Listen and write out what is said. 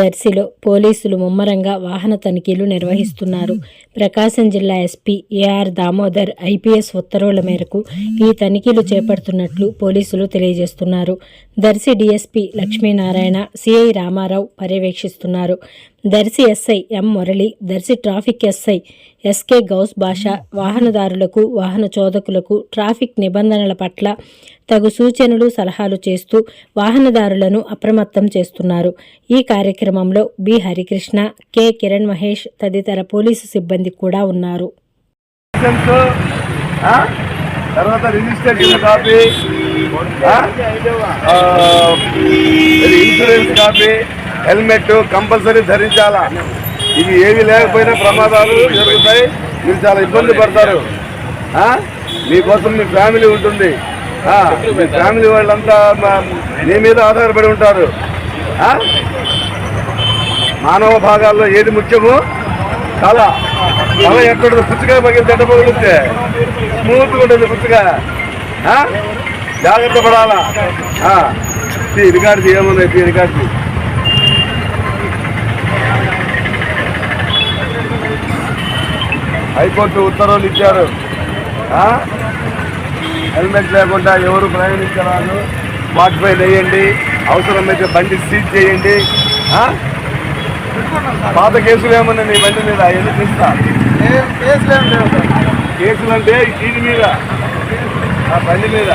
దర్శిలో పోలీసులు ముమ్మరంగా వాహన తనిఖీలు నిర్వహిస్తున్నారు. ప్రకాశం జిల్లా ఎస్పీ ఏఆర్ దామోదర్ ఐపీఎస్ ఉత్తర్వుల మేరకు ఈ తనిఖీలు చేపడుతున్నట్లు పోలీసులు తెలియజేస్తున్నారు. Darsi DSP Lakshminarayana CI Ramarao పర్యవేక్షిస్తున్నారు. Darsi SI M Murali Darsi traffic SI SK Ghouse Basha వాహనదారులకు వాహన చోదకులకు ట్రాఫిక్ నిబంధనల పట్ల తగు సూచనలు సలహాలు చేస్తూ వాహనదారులను అప్రమత్తం చేస్తున్నారు. ఈ కార్యక్రమంలో బి. హరికృష్ణ కె. కిరణ్ మహేష్ తదితర పోలీసు సిబ్బంది కూడా ఉన్నారు. తర్వాత register copy insurance copy helmet compulsory ధరించాలా? ఇవి ఏవి లేకపోయినా ప్రమాదాలు జరుగుతాయి. మీరు చాలా ఇబ్బంది పడతారు. మీకోసం మీ ఫ్యామిలీ ఉంటుంది. మీ ఫ్యామిలీ వాళ్ళంతా మీ మీద ఆధారపడి ఉంటారు. మానవ భాగాల్లో ఏది ముఖ్యమో? తల. తల ఎక్కడ పుచ్చుగా పగిలి చెడ్డ పగిలితే స్మూత్గా ఉంటుంది పుచ్చుగా జాగ్రత్త పడాలా? రికార్డు ఏమున్నాయి రికార్డు. హైకోర్టు ఉత్తర్వులు ఇచ్చారు? హెల్మెట్ లేకుండా ఎవరు ప్రయాణించరాదు. మాడిఫై వేయండి అవసరమైతే బండి సీజ్ చేయండి? పాత కేసులు ఏమన్నా నీ బండి మీద? అవన్నీ తీస్తా కేసులు అంటే దీని మీద. బండి మీద.